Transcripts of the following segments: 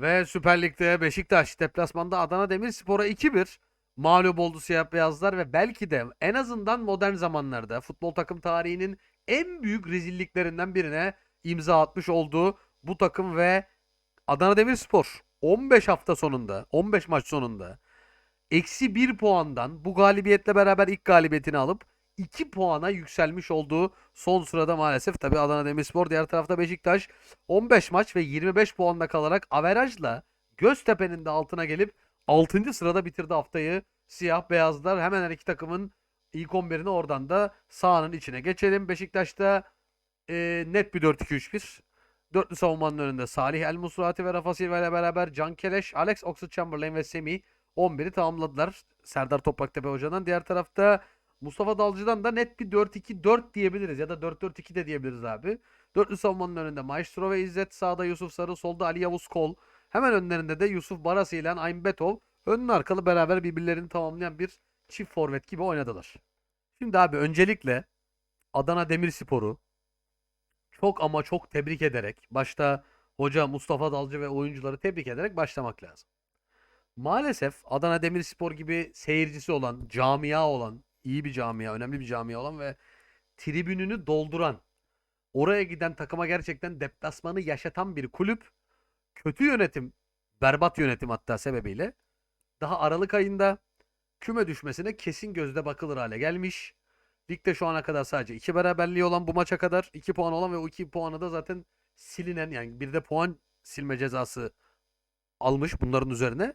Ve Süper Lig'de Beşiktaş deplasmanda Adana Demirspor'a 2-1 mağlup oldu siyah beyazlar ve belki de en azından modern zamanlarda futbol takım tarihinin en büyük rezilliklerinden birine imza atmış olduğu bu takım ve Adana Demirspor 15 hafta sonunda 15 maç sonunda eksi 1 puandan bu galibiyetle beraber ilk galibiyetini alıp 2 puana yükselmiş olduğu son sırada maalesef tabi Adana Demirspor diğer tarafta Beşiktaş 15 maç ve 25 puanla kalarak averajla Göztepe'nin de altına gelip 6. sırada bitirdi haftayı. Siyah beyazlar hemen her iki takımın ilk 11'ini oradan da sahanın içine geçelim. Beşiktaş'ta e, net bir 4-2-3-1. Dörtlü savunmanın önünde Salih El Musrati ve Rafa Silva ile beraber Can Keleş, Alex Oxlade-Chamberlain ve Semih 11'i tamamladılar. Serdar Topraktepe hocadan. Diğer tarafta Mustafa Dalcı'dan da net bir 4-2-4 diyebiliriz ya da 4-4-2 de diyebiliriz abi. Dörtlü savunmanın önünde Maestro ve İzzet, sağda Yusuf Sarı, solda Ali Yavuz Kol. Hemen önlerinde de Yusuf Barasi ile Aymbetov önlü arkalı beraber birbirlerini tamamlayan bir çift forvet gibi oynadılar. Şimdi abi öncelikle Adana Demirspor'u çok ama çok tebrik ederek başta hoca Mustafa Dalcı ve oyuncuları tebrik ederek başlamak lazım. Maalesef Adana Demirspor gibi seyircisi olan, camia olan, iyi bir camia, önemli bir camia olan ve tribününü dolduran, oraya giden takıma gerçekten deplasmanı yaşatan bir kulüp kötü yönetim, berbat yönetim hatta sebebiyle daha Aralık ayında küme düşmesine kesin gözde bakılır hale gelmiş. Ligde şu ana kadar sadece 2 beraberliği olan bu maça kadar 2 puan olan ve o 2 puanı da zaten silinen yani bir de puan silme cezası almış bunların üzerine.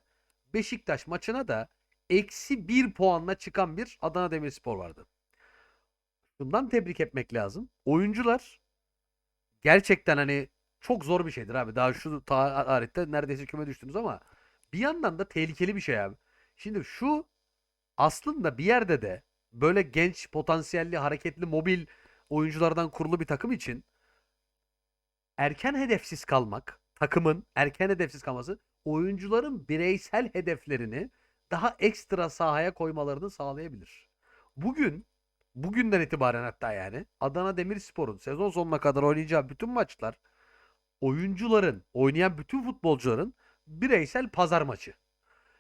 Beşiktaş maçına da eksi 1 puanla çıkan bir Adana Demirspor vardı. Bundan tebrik etmek lazım. Oyuncular gerçekten hani çok zor bir şeydir abi. Daha şu tarihte neredeyse küme düştünüz ama bir yandan da tehlikeli bir şey abi. Şimdi şu aslında bir yerde de böyle genç, potansiyelli, hareketli, mobil oyunculardan kurulu bir takım için erken hedefsiz kalmak, takımın erken hedefsiz kalması oyuncuların bireysel hedeflerini daha ekstra sahaya koymalarını sağlayabilir. Bugün bugünden itibaren hatta yani Adana Demirspor'un sezon sonuna kadar oynayacağı bütün maçlar oyuncuların, oynayan bütün futbolcuların bireysel pazar maçı.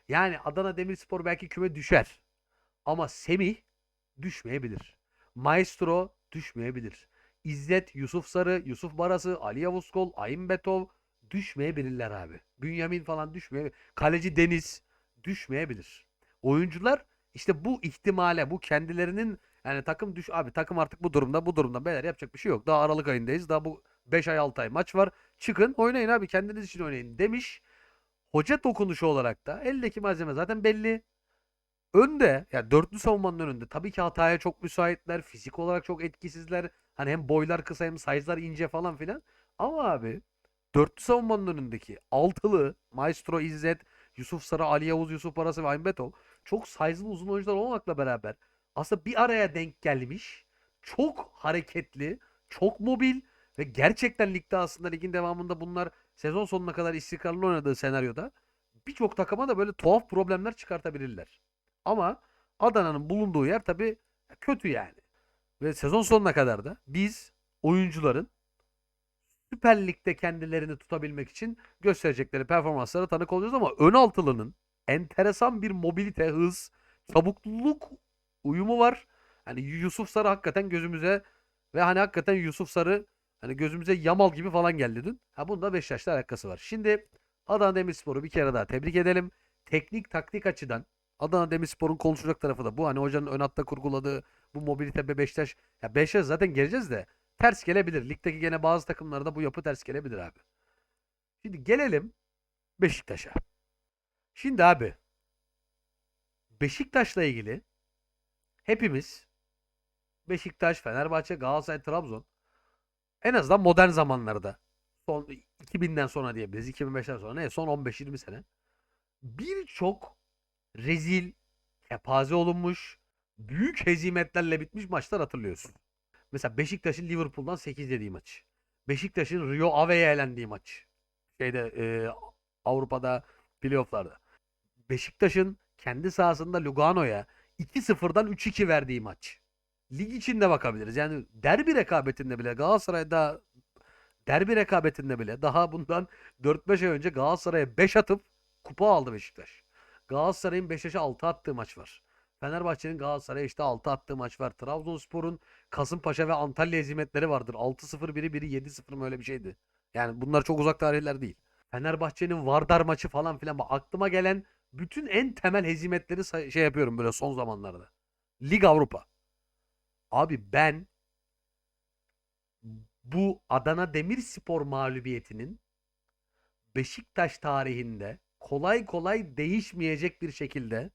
Yani Adana Demirspor belki küme düşer. Ama Semih düşmeyebilir. Maestro düşmeyebilir. İzzet, Yusuf Sarı, Yusuf Barası, Ali Yavuzkol, Ayın Betov düşmeyebilirler abi. Bünyamin falan düşmeyebilir. Kaleci Deniz düşmeyebilir. Oyuncular işte bu ihtimale, bu kendilerinin yani takım düş abi takım artık bu durumda, bu durumda beyler yapacak bir şey yok. Daha Aralık ayındayız. Daha bu 5 ay 6 ay maç var. Çıkın oynayın abi kendiniz için oynayın demiş. Hoca dokunuşu olarak da eldeki malzeme zaten belli. Önde yani dörtlü savunmanın önünde tabii ki hataya çok müsaitler. Fizik olarak çok etkisizler. Hani hem boylar kısa hem size'lar ince falan filan. Ama abi dörtlü savunmanın önündeki altılı Maestro İzzet, Yusuf Sarı, Ali Yavuz, Yusuf Parası ve Aymbetov çok size'lı uzun oyuncular olmamakla beraber aslında bir araya denk gelmiş. Çok hareketli, çok mobil ve gerçekten ligde aslında ligin devamında bunlar sezon sonuna kadar istikrarlı oynadığı senaryoda birçok takıma da böyle tuhaf problemler çıkartabilirler. Ama Adana'nın bulunduğu yer tabii kötü yani. Ve sezon sonuna kadar da biz oyuncuların Süper Lig'de kendilerini tutabilmek için gösterecekleri performanslara tanık olacağız ama ön altılının enteresan bir mobilite, hız, çabukluluk uyumu var. Hani Yusuf Sarı hakikaten gözümüze ve hani hakikaten Yusuf Sarı hani gözümüze Yamal gibi falan geldi dün. Ha bunda Beşiktaş'la alakası var. Şimdi Adana Demirspor'u bir kere daha tebrik edelim. Teknik taktik açıdan Adana Demirspor'un konuşacak tarafı da bu. Hani hocanın ön hatta kurguladığı bu mobilite ve Beşiktaş. Ya Beşiktaş zaten geleceğiz de ters gelebilir. Ligdeki gene bazı takımlarda bu yapı ters gelebilir abi. Şimdi gelelim Beşiktaş'a. Şimdi abi Beşiktaş'la ilgili hepimiz Beşiktaş, Fenerbahçe, Galatasaray, Trabzon en azından modern zamanlarda son 2000'den sonra diyebiliriz. 2005'ten sonra ne? Son 15-20 sene birçok rezil, kepaze olunmuş, büyük hezimetlerle bitmiş maçlar hatırlıyorsun. Mesela Beşiktaş'ın Liverpool'dan 8 yediği maç. Beşiktaş'ın Rio Ave'ye elendiği maç. Şeyde e, Avrupa'da playoff'larda. Beşiktaş'ın kendi sahasında Lugano'ya 2-0'dan 3-2 verdiği maç. Lig içinde bakabiliriz. Yani derbi rekabetinde bile Galatasaray'da derbi rekabetinde bile daha bundan 4-5 ay önce Galatasaray'a 5 atıp kupa aldı Beşiktaş. Galatasaray'ın Beşiktaş'a 6 attığı maç var. Fenerbahçe'nin Galatasaray'a işte 6 attığı maç var. Trabzonspor'un Kasımpaşa ve Antalya hizmetleri vardır. 6-0 biri biri 7-0 mı öyle bir şeydi. Yani bunlar çok uzak tarihler değil. Fenerbahçe'nin Vardar maçı falan filan. Bak aklıma gelen bütün en temel hezimetleri şey yapıyorum böyle son zamanlarda. Lig Avrupa. Abi ben bu Adana Demirspor mağlubiyetinin Beşiktaş tarihinde kolay kolay değişmeyecek bir şekilde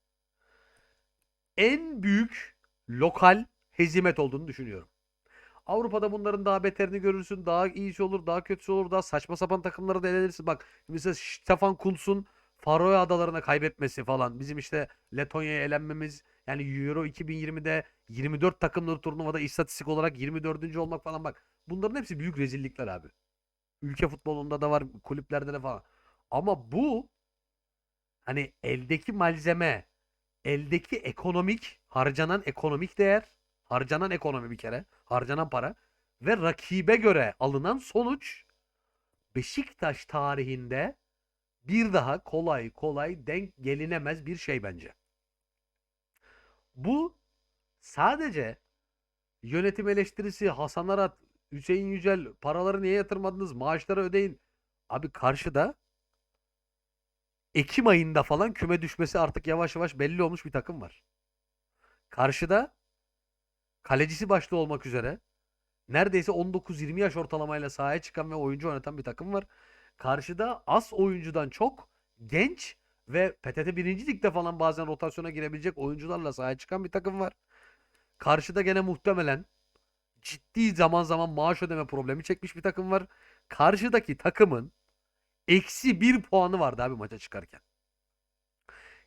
en büyük lokal hezimet olduğunu düşünüyorum. Avrupa'da bunların daha beterini görürsün. Daha iyisi olur, daha kötüsü olur. Daha saçma sapan takımları da elenirsin. Bak mesela Stefan Kuntz'un Faroe Adalarına kaybetmesi falan. Bizim işte Letonya'ya elenmemiz. Yani Euro 2020'de 24 takımlı turnuvada istatistik olarak 24. olmak falan bak. Bunların hepsi büyük rezillikler abi. Ülke futbolunda da var, kulüplerde de falan. Ama bu hani eldeki malzeme, eldeki ekonomik, harcanan ekonomik değer, harcanan ekonomi bir kere, harcanan para ve rakibe göre alınan sonuç Beşiktaş tarihinde bir daha kolay kolay denk gelinemez bir şey bence. Bu sadece yönetim eleştirisi, Hasan Arat, Hüseyin Yücel paraları niye yatırmadınız, maaşları ödeyin. Abi karşıda Ekim ayında falan küme düşmesi artık yavaş yavaş belli olmuş bir takım var. Karşıda kalecisi başta olmak üzere neredeyse 19-20 yaş ortalamayla sahaya çıkan ve oyuncu oynatan bir takım var. Karşıda az oyuncudan çok genç ve PTT 1. Lig'de falan bazen rotasyona girebilecek oyuncularla sahaya çıkan bir takım var. Karşıda gene muhtemelen ciddi zaman zaman maaş ödeme problemi çekmiş bir takım var. Karşıdaki takımın eksi bir puanı vardı abi maça çıkarken.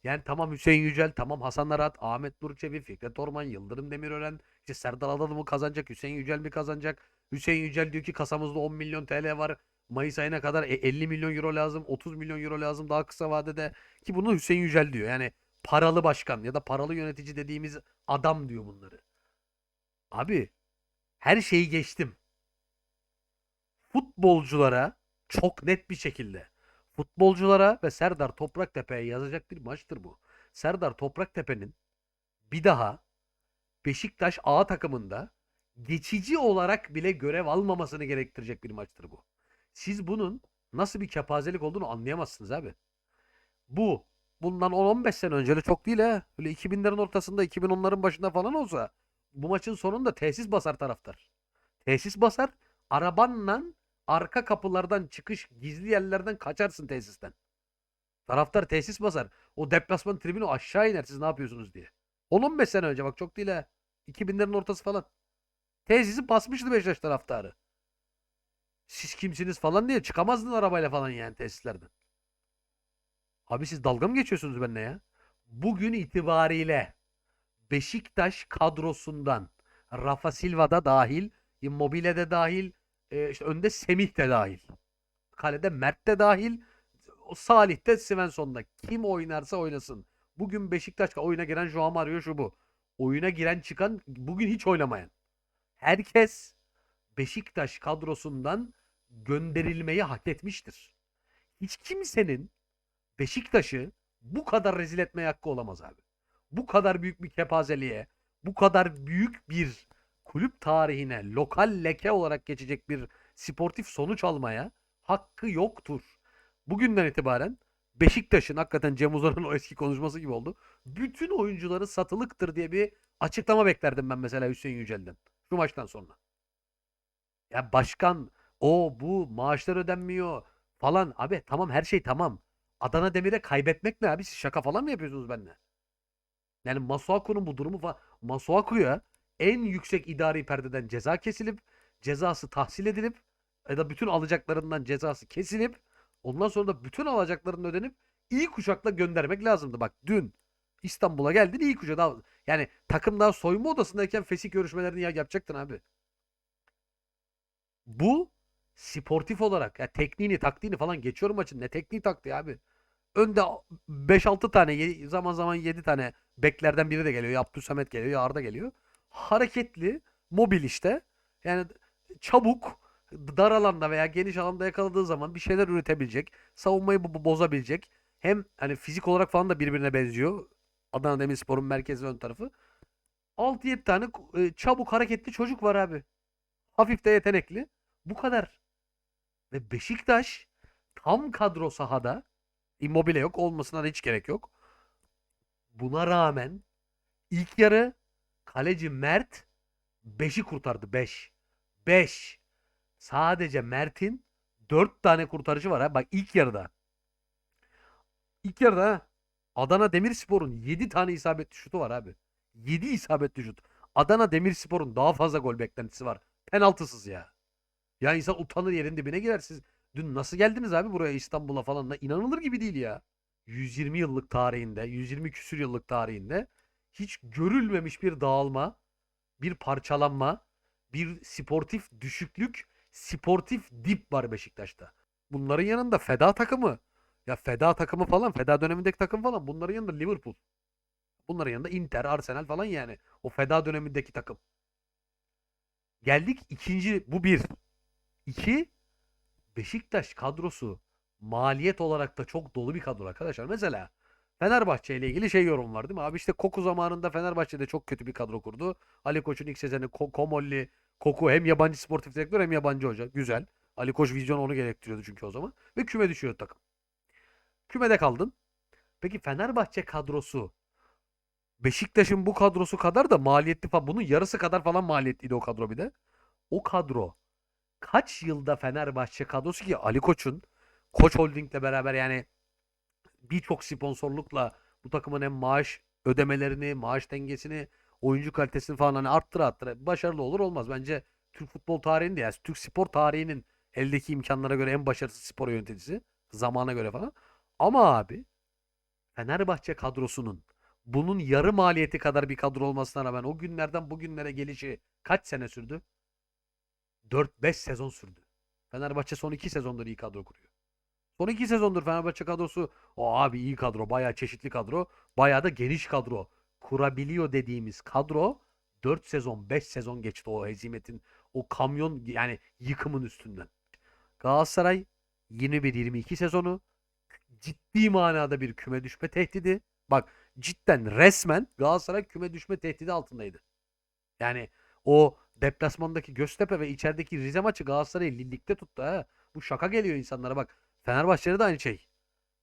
Yani tamam Hüseyin Yücel, tamam Hasan Arat, Ahmet Nurçevi, Fikret Orman, Yıldırım Demirören, işte Serdar Adalı mı kazanacak, Hüseyin Yücel mi kazanacak? Hüseyin Yücel diyor ki kasamızda 10 milyon TL var. Mayıs ayına kadar e, 50 milyon euro lazım, 30 milyon euro lazım daha kısa vadede. Ki bunu Hüseyin Yücel diyor. Yani paralı başkan ya da paralı yönetici dediğimiz adam diyor bunları. Abi her şeyi geçtim. Futbolculara çok net bir şekilde futbolculara ve Serdar Topraktepe'ye yazacak bir maçtır bu. Serdar Topraktepe'nin bir daha Beşiktaş A takımında geçici olarak bile görev almamasını gerektirecek bir maçtır bu. Siz bunun nasıl bir kepazelik olduğunu anlayamazsınız abi. Bu bundan 10-15 sene önce çok değil ha. Öyle 2000'lerin ortasında 2010'ların başında falan olsa bu maçın sonunda tesis basar taraftar. Tesis basar arabanla arka kapılardan çıkış gizli yerlerden kaçarsın tesisten. Taraftar tesis basar. O deplasman tribünü aşağı iner siz ne yapıyorsunuz diye. 10-15 sene önce bak çok değil ha. 2000'lerin ortası falan. Tesisi basmıştı Beşiktaş taraftarı. Siz kimsiniz falan diye çıkamazdın arabayla falan yani tesislerden. Abi siz dalga mı geçiyorsunuz benimle ya? Bugün itibariyle Beşiktaş kadrosundan Rafa Silva da dahil, Immobile de dahil, e, işte önde Semih de dahil. Kalede Mert de dahil. Salih de Svensson'da. Kim oynarsa oynasın. Bugün Beşiktaş oyuna giren Joao Mario şu bu. Oyuna giren çıkan bugün hiç oynamayan. Herkes Beşiktaş kadrosundan gönderilmeyi hak etmiştir. Hiç kimsenin Beşiktaş'ı bu kadar rezil etmeye hakkı olamaz abi. Bu kadar büyük bir kepazeliğe, bu kadar büyük bir kulüp tarihine lokal leke olarak geçecek bir sportif sonuç almaya hakkı yoktur. Bugünden itibaren Beşiktaş'ın hakikaten Cem Uzan'ın o eski konuşması gibi oldu. Bütün oyuncuları satılıktır diye bir açıklama beklerdim ben mesela Hüseyin Yücel'den. Şu maçtan sonra. Ya başkan o bu maaşlar ödenmiyor falan. Abi tamam her şey tamam. Adana Demir'e kaybetmek ne abi? Siz şaka falan mı yapıyorsunuz benimle? Yani Masuaku'nun bu durumu falan. Masuaku'ya en yüksek idari perdeden ceza kesilip cezası tahsil edilip ya da bütün alacaklarından cezası kesilip ondan sonra da bütün alacaklarının ödenip iyi kuşakla göndermek lazımdı. Bak dün İstanbul'a geldin iyi kuşak. Daha, yani takım daha soyunma odasındayken fesih görüşmelerini ya yapacaktın abi. Bu sportif olarak ya tekniğini taktiğini falan geçiyorum maçın. Ne tekniği taktiği abi. Önde 5-6 tane zaman zaman 7 tane beklerden biri de geliyor. Ya Abdülsamet geliyor ya Arda geliyor. Hareketli, mobil işte. Yani çabuk, dar alanda veya geniş alanda yakaladığı zaman bir şeyler üretebilecek. Savunmayı bo- bo- bozabilecek. Hem hani fizik olarak falan da birbirine benziyor. Adana Demirspor'un merkezi ön tarafı. 6-7 tane e, çabuk hareketli çocuk var abi. Hafif de yetenekli. Bu kadar. Ve Beşiktaş tam kadro sahada. Immobile yok. Olmasına da hiç gerek yok. Buna rağmen ilk yarı kaleci Mert 5'i kurtardı. 5. 5. Sadece Mert'in 4 tane kurtarıcı var ha. Bak ilk yarıda. İlk yarıda. Adana Demirspor'un 7 tane isabetli şutu var abi. 7 isabetli şut. Adana Demirspor'un daha fazla gol beklentisi var. Penaltısız ya. Ya insan utanır yerin dibine girer. Siz dün nasıl geldiniz abi buraya İstanbul'a falan da inanılır gibi değil ya. 120 yıllık tarihinde, 120 küsür yıllık tarihinde hiç görülmemiş bir dağılma, bir parçalanma, bir sportif düşüklük, sportif dip var Beşiktaş'ta. Bunların yanında feda takımı, ya feda takımı falan, feda dönemindeki takım falan bunların yanında Liverpool. Bunların yanında Inter, Arsenal falan yani. O feda dönemindeki takım. Geldik ikinci, bu bir. İki, Beşiktaş kadrosu maliyet olarak da çok dolu bir kadro arkadaşlar. Mesela Fenerbahçe ile ilgili şey yorum var değil mi? Abi işte Koku zamanında Fenerbahçe'de çok kötü bir kadro kurdu. Ali Koç'un ilk sezonu Ko- Komolli, Koku hem yabancı sportif direktör hem yabancı hoca. Güzel. Ali Koç vizyon onu gerektiriyordu çünkü o zaman. Ve küme düşüyor takım. Kümede kaldın. Peki Fenerbahçe kadrosu Beşiktaş'ın bu kadrosu kadar da maliyetli falan. Bunun yarısı kadar falan maliyetliydi o kadro bir de. O kadro kaç yılda Fenerbahçe kadrosu ki Ali Koç'un Koç Holding'le beraber yani birçok sponsorlukla bu takımın hem maaş ödemelerini, maaş dengesini, oyuncu kalitesini falan hani arttıra arttıra başarılı olur olmaz. Bence Türk futbol tarihinde yani Türk spor tarihinin eldeki imkanlara göre en başarısız spor yöneticisi. Zamana göre falan. Ama abi Fenerbahçe kadrosunun bunun yarı maliyeti kadar bir kadro olmasına rağmen o günlerden bugünlere gelişi kaç sene sürdü? 4-5 sezon sürdü. Fenerbahçe son 2 sezondur iyi kadro kuruyor. Son 2 sezondur Fenerbahçe kadrosu o abi iyi kadro, bayağı çeşitli kadro, bayağı da geniş kadro. Kurabiliyor dediğimiz kadro 4 sezon, 5 sezon geçti o hezimetin, o kamyon yani yıkımın üstünden. Galatasaray 21-22 sezonu ciddi manada bir küme düşme tehdidi. Bak cidden resmen Galatasaray küme düşme tehdidi altındaydı. Yani o deplasmandaki Göztepe ve içerideki Rize maçı Galatasaray'ı ligde tuttu ha. Bu şaka geliyor insanlara bak. Fenerbahçe'de de aynı şey.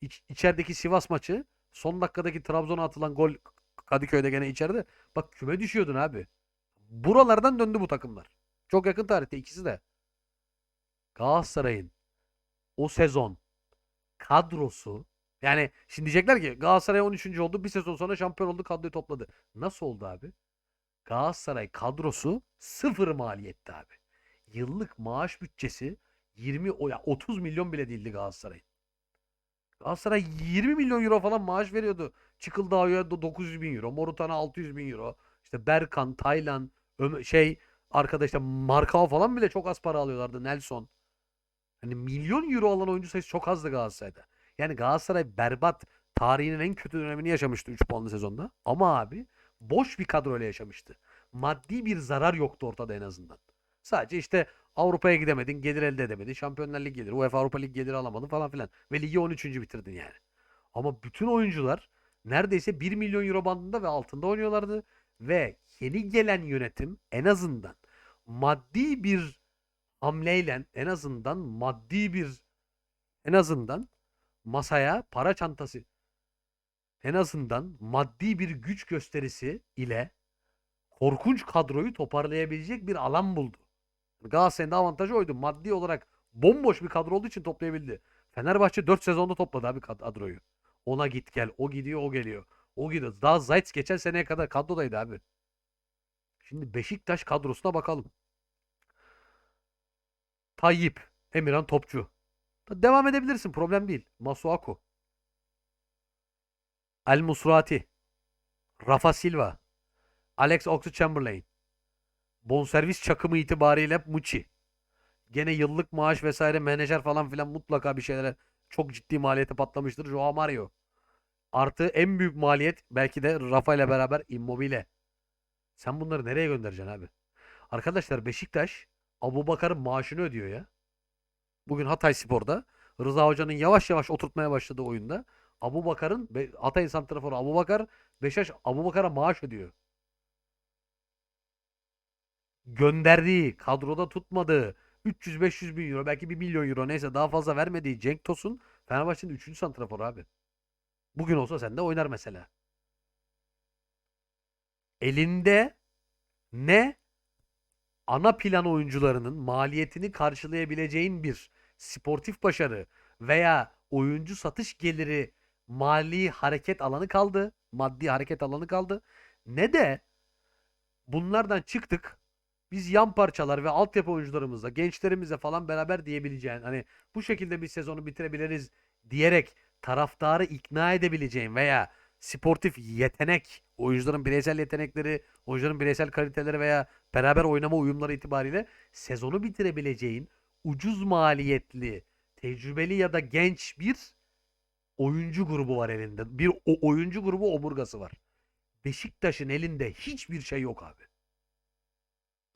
İç, içerideki Sivas maçı son dakikadaki Trabzon'a atılan gol Kadıköy'de gene içeride. Bak küme düşüyordun abi. Buralardan döndü bu takımlar. Çok yakın tarihte ikisi de. Galatasaray'ın o sezon kadrosu yani şimdi diyecekler ki Galatasaray 13. oldu. Bir sezon sonra şampiyon oldu. Kadroyu topladı. Nasıl oldu abi? Galatasaray kadrosu sıfır maliyetti abi. Yıllık maaş bütçesi 20 o ya 30 milyon bile değildi Galatasaray. Galatasaray 20 milyon euro falan maaş veriyordu. Çıkıldağ'a 900 bin euro. Morutan'a 600 bin euro. İşte Berkan, Taylan, Ömer, şey arkadaşlar Markao falan bile çok az para alıyorlardı. Nelson. Hani milyon euro alan oyuncu sayısı çok azdı Galatasaray'da. Yani Galatasaray berbat tarihinin en kötü dönemini yaşamıştı 3 puanlı sezonda. Ama abi boş bir kadroyla yaşamıştı. Maddi bir zarar yoktu ortada en azından. Sadece işte Avrupa'ya gidemedin, gelir elde edemedin. Şampiyonlar Ligi gelir, UEFA Avrupa Ligi geliri alamadın falan filan. Ve ligi 13. bitirdin yani. Ama bütün oyuncular neredeyse 1 milyon euro bandında ve altında oynuyorlardı. Ve yeni gelen yönetim en azından maddi bir hamleyle en azından maddi bir en azından masaya para çantası en azından maddi bir güç gösterisi ile korkunç kadroyu toparlayabilecek bir alan buldu. Galatasaray'ın da avantajı oydu. Maddi olarak bomboş bir kadro olduğu için toplayabildi. Fenerbahçe 4 sezonda topladı abi kadroyu. Ona git gel. O gidiyor o geliyor. O gidiyor. Daha Zayt geçen seneye kadar kadrodaydı abi. Şimdi Beşiktaş kadrosuna bakalım. Tayyip, Emirhan Topçu. Devam edebilirsin. Problem değil. Masuaku. El Musrati. Rafa Silva. Alex Oxlade-Chamberlain. Bonservis çakımı itibariyle Muçi. Gene yıllık maaş vesaire menajer falan filan mutlaka bir şeylere çok ciddi maliyete patlamıştır. Joao Mario. Artı en büyük maliyet belki de Rafa ile beraber Immobile. Sen bunları nereye göndereceksin abi? Arkadaşlar Beşiktaş Abu Bakar'ın maaşını ödüyor ya. Bugün Hatay Spor'da Rıza Hoca'nın yavaş yavaş oturtmaya başladığı oyunda Abu Bakar'ın Be- Hatay santraforu Abu Bakar Beşiktaş Abu Bakar'a maaş ödüyor. Gönderdiği, kadroda tutmadığı 300-500 bin euro belki 1 milyon euro neyse daha fazla vermediği Cenk Tosun Fenerbahçe'nin 3. santraforu abi. Bugün olsa sen de oynar mesela. Elinde ne ana plan oyuncularının maliyetini karşılayabileceğin bir sportif başarı veya oyuncu satış geliri mali hareket alanı kaldı. Maddi hareket alanı kaldı. Ne de bunlardan çıktık. Biz yan parçalar ve altyapı oyuncularımızla, gençlerimizle falan beraber diyebileceğin hani bu şekilde bir sezonu bitirebiliriz diyerek taraftarı ikna edebileceğin veya sportif yetenek, oyuncuların bireysel yetenekleri, oyuncuların bireysel kaliteleri veya beraber oynama uyumları itibariyle sezonu bitirebileceğin ucuz maliyetli, tecrübeli ya da genç bir oyuncu grubu var elinde. Bir o oyuncu grubu omurgası var. Beşiktaş'ın elinde hiçbir şey yok abi.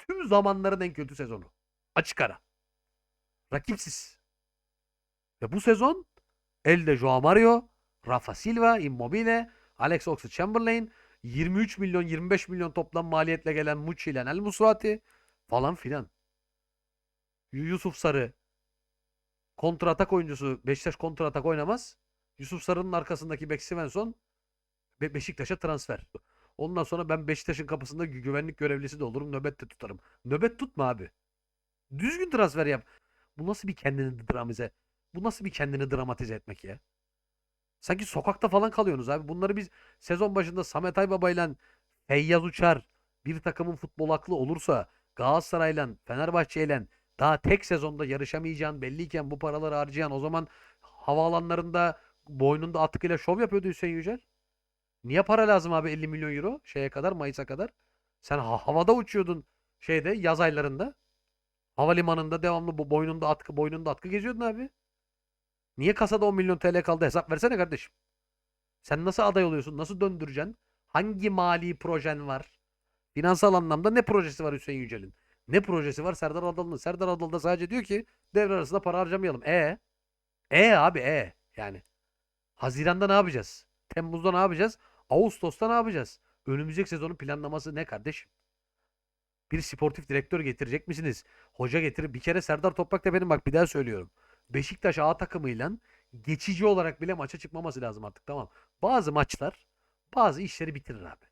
Tüm zamanların en kötü sezonu. Açık ara. Rakipsiz. Ve bu sezon elde Joao Mario, Rafa Silva, Immobile, Alex Oxlade-Chamberlain, 23 milyon 25 milyon toplam maliyetle gelen Muçi ile El Musrati falan filan. Yusuf Sarı kontra atak oyuncusu Beşiktaş kontra atak oynamaz. Yusuf Sarı'nın arkasındaki Bek Svensson Be- Beşiktaş'a transfer. Ondan sonra ben Beşiktaş'ın kapısında gü- güvenlik görevlisi de olurum. Nöbet de tutarım. Nöbet tutma abi. Düzgün transfer yap. Bu nasıl bir kendini dramize? Bu nasıl bir kendini dramatize etmek ya? Sanki sokakta falan kalıyorsunuz abi. Bunları biz sezon başında Samet Aybaba ile Feyyaz Uçar bir takımın futbol aklı olursa Galatasaray'la Fenerbahçe'yle daha tek sezonda yarışamayacağın belliyken bu paraları harcayan o zaman havaalanlarında boynunda atkıyla şov yapıyordu Hüseyin Yücel. Niye para lazım abi 50 milyon euro şeye kadar Mayıs'a kadar? Sen ha- havada uçuyordun şeyde yaz aylarında. Havalimanında devamlı boynunda atkı boynunda atkı geziyordun abi. Niye kasada 10 milyon TL kaldı hesap versene kardeşim. Sen nasıl aday oluyorsun? Nasıl döndüreceksin? Hangi mali projen var? Finansal anlamda ne projesi var Hüseyin Yücel'in? Ne projesi var Serdar Adalı'nın? Serdar Adalı da sadece diyor ki devre arasında para harcamayalım. E E abi e yani. Haziran'da ne yapacağız? Temmuz'da ne yapacağız? Ağustos'ta ne yapacağız? Önümüzdeki sezonun planlaması ne kardeşim? Bir sportif direktör getirecek misiniz? Hoca getirip bir kere Serdar Topraktepe'nin bak bir daha söylüyorum. Beşiktaş A takımıyla geçici olarak bile maça çıkmaması lazım artık tamam. Bazı maçlar bazı işleri bitirir abi.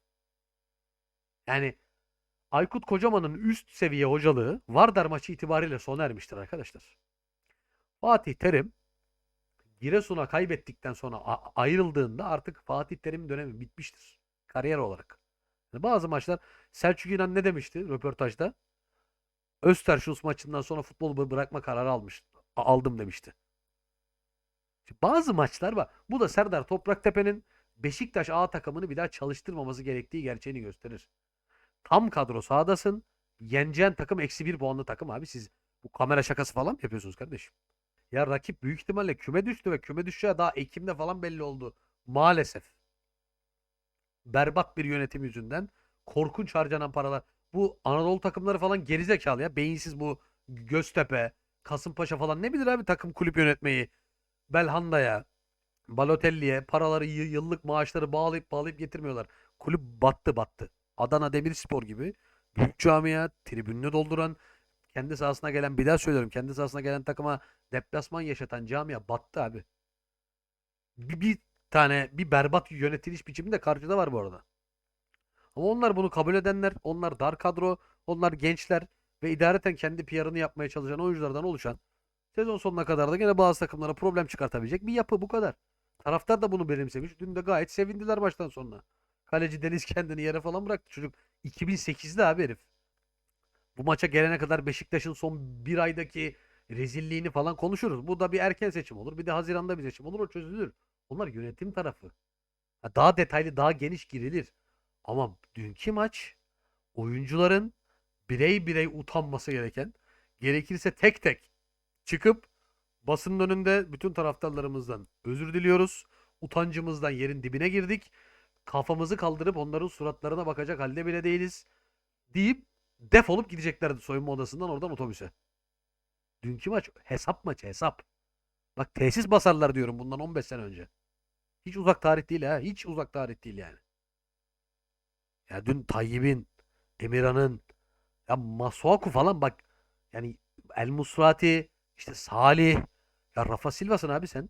Yani Aykut Kocaman'ın üst seviye hocalığı Vardar maçı itibariyle sona ermiştir arkadaşlar. Fatih Terim Giresun'a kaybettikten sonra ayrıldığında artık Fatih Terim'in dönemi bitmiştir. Kariyer olarak. Bazı maçlar Selçuk İnan ne demişti röportajda? Österşus maçından sonra futbolu bı- bırakma kararı almış. Aldım demişti. Bazı maçlar var. Bu da Serdar Topraktepe'nin Beşiktaş A takımını bir daha çalıştırmaması gerektiği gerçeğini gösterir. Tam kadro sahadasın. Yeneceğin takım eksi bir puanlı takım abi. Siz bu kamera şakası falan mı yapıyorsunuz kardeşim? Ya rakip büyük ihtimalle küme düştü ve küme düşeceği daha Ekim'de falan belli oldu. Maalesef. Berbat bir yönetim yüzünden korkunç harcanan paralar. Bu Anadolu takımları falan gerizekalı ya. Beyinsiz bu Göztepe, Kasımpaşa falan ne bilir abi takım kulüp yönetmeyi. Belhanda'ya, Balotelli'ye paraları yıllık maaşları bağlayıp bağlayıp getirmiyorlar. Kulüp battı battı. Adana Demirspor gibi büyük camia tribününü dolduran kendi sahasına gelen bir daha söylüyorum kendi sahasına gelen takıma deplasman yaşatan camia battı abi. Bir, bir tane bir berbat yönetiliş biçimi de karşıda var bu arada. Ama onlar bunu kabul edenler, onlar dar kadro, onlar gençler ve idareten kendi PR'ını yapmaya çalışan oyunculardan oluşan sezon sonuna kadar da gene bazı takımlara problem çıkartabilecek bir yapı bu kadar. Taraftar da bunu benimsemiş. Dün de gayet sevindiler baştan sonuna. Kaleci Deniz kendini yere falan bıraktı. Çocuk 2008'de abi herif. Bu maça gelene kadar Beşiktaş'ın son bir aydaki rezilliğini falan konuşuruz. Bu da bir erken seçim olur. Bir de Haziran'da bir seçim olur. O çözülür. Onlar yönetim tarafı. Ha, Daha detaylı, daha geniş girilir. Ama dünkü maç oyuncuların birey birey utanması gereken, gerekirse tek tek çıkıp basının önünde bütün taraftarlarımızdan özür diliyoruz. Utancımızdan yerin dibine girdik. Kafamızı kaldırıp onların suratlarına bakacak halde bile değiliz deyip defolup gideceklerdi soyunma odasından oradan otobüse. Dünkü maç hesap maçı hesap. Bak tesis basarlar diyorum bundan 15 sene önce. Hiç uzak tarih değil ha. Hiç uzak tarih değil yani. Ya dün Tayyip'in, Emirhan'ın, ya Masuaku falan bak. Yani El Musrati, işte Salih. Ya Rafa Silva'sın abi sen.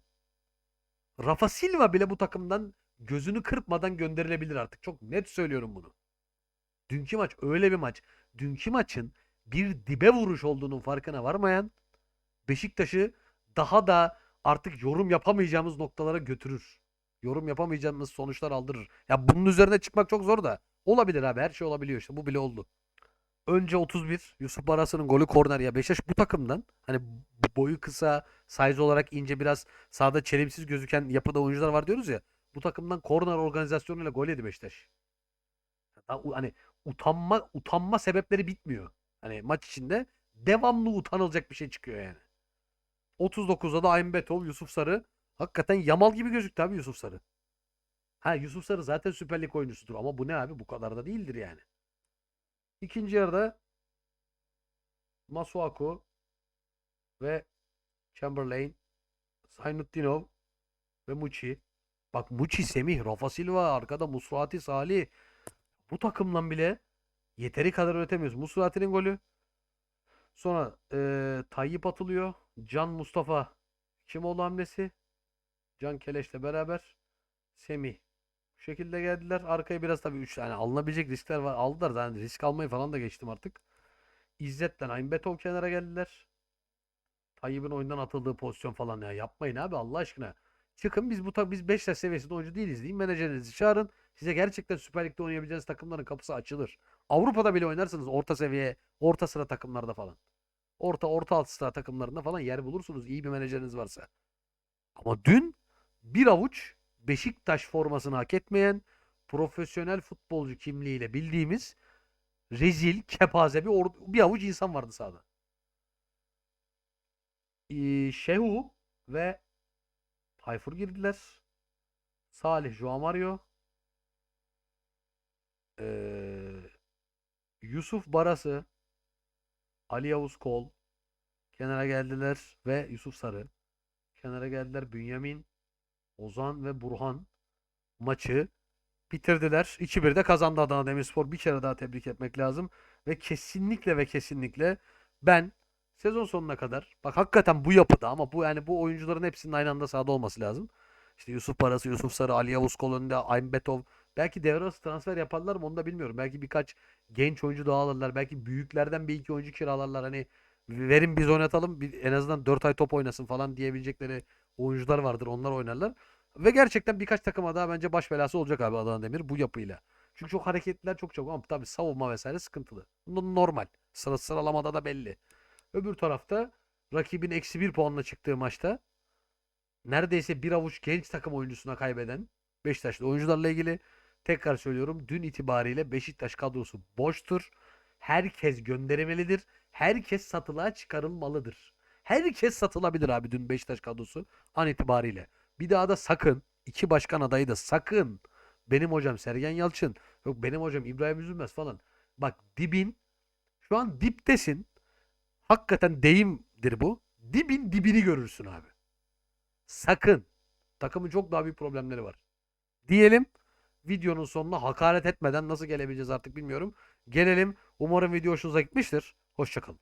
Rafa Silva bile bu takımdan gözünü kırpmadan gönderilebilir artık. Çok net söylüyorum bunu. Dünkü maç öyle bir maç. Dünkü maçın bir dibe vuruş olduğunun farkına varmayan Beşiktaş'ı daha da artık yorum yapamayacağımız noktalara götürür. Yorum yapamayacağımız sonuçlar aldırır. Ya bunun üzerine çıkmak çok zor da. Olabilir abi her şey olabiliyor işte bu bile oldu. Önce 31 Yusuf Barası'nın golü korner ya Beşiktaş bu takımdan hani boyu kısa, size olarak ince biraz sahada çelimsiz gözüken yapıda oyuncular var diyoruz ya. Bu takımdan korner organizasyonuyla gol yedi Beşiktaş. Hani utanma utanma sebepleri bitmiyor. Hani maç içinde devamlı utanılacak bir şey çıkıyor yani. 39'da da Aymbetov, Yusuf Sarı. Hakikaten Yamal gibi gözüktü abi Yusuf Sarı. Ha Yusuf Sarı zaten Süper Lig oyuncusudur ama bu ne abi? Bu kadar da değildir yani. İkinci yarıda Masuaku ve Chamberlain, Zaynutdinov ve Muçi. Bak Muçi, Semih, Rafa Silva, arkada Musrati, Salih. Bu takımla bile yeteri kadar üretemiyoruz. Musrati'nin golü. Sonra eee Tayyip atılıyor. Can Mustafa Kimoğlu hamlesi. Can Keleş'le beraber Semih bu şekilde geldiler. Arkaya biraz tabii 3 yani alınabilecek riskler var. Aldılar zaten risk almayı falan da geçtim artık. İzzet'le Aymbetov kenara geldiler. Tayyip'in oyundan atıldığı pozisyon falan ya yapmayın abi Allah aşkına. Çıkın biz bu biz Beşiktaş seviyesinde oyuncu değiliz deyin menajerinizi çağırın. Size gerçekten Süper Lig'de oynayabileceğiniz takımların kapısı açılır. Avrupa'da bile oynarsınız orta seviye, orta sıra takımlarda falan. Orta orta alt sıra takımlarında falan yer bulursunuz iyi bir menajeriniz varsa. Ama dün bir avuç Beşiktaş formasını hak etmeyen profesyonel futbolcu kimliğiyle bildiğimiz rezil, kepaze bir, bir avuç insan vardı sahada. Ee, Şehu ve Tayfur girdiler. Salih, Joao Mario. Ee, Yusuf Barası, Ali Yavuz Kol kenara geldiler ve Yusuf Sarı kenara geldiler. Bünyamin, Ozan ve Burhan maçı bitirdiler. 2-1'de kazandı Adana Demirspor. Bir kere daha tebrik etmek lazım. Ve kesinlikle ve kesinlikle ben sezon sonuna kadar bak hakikaten bu yapıda ama bu yani bu oyuncuların hepsinin aynı anda sahada olması lazım. İşte Yusuf Parası, Yusuf Sarı, Ali Yavuz Kol önünde, Aymbetov. Belki devre arası transfer yaparlar mı onu da bilmiyorum. Belki birkaç genç oyuncu daha alırlar. Belki büyüklerden bir iki oyuncu kiralarlar. Hani verin biz oynatalım. En azından 4 ay top oynasın falan diyebilecekleri oyuncular vardır. Onlar oynarlar. Ve gerçekten birkaç takıma daha bence baş belası olacak abi Adana Demir bu yapıyla. Çünkü çok hareketliler çok çabuk ama tabii savunma vesaire sıkıntılı. Bu normal. Sıra sıralamada da belli. Öbür tarafta rakibin eksi bir puanla çıktığı maçta neredeyse bir avuç genç takım oyuncusuna kaybeden Beşiktaşlı oyuncularla ilgili tekrar söylüyorum dün itibariyle Beşiktaş kadrosu boştur. Herkes gönderilmelidir. Herkes satılığa çıkarılmalıdır. Herkes satılabilir abi dün Beşiktaş kadrosu an itibariyle. Bir daha da sakın iki başkan adayı da sakın benim hocam Sergen Yalçın yok benim hocam İbrahim Üzülmez falan. Bak dibin şu an diptesin. Hakikaten deyimdir bu. Dibin dibini görürsün abi. Sakın. Takımın çok daha büyük problemleri var. Diyelim videonun sonuna hakaret etmeden nasıl gelebileceğiz artık bilmiyorum. Gelelim. Umarım video hoşunuza gitmiştir. Hoşçakalın.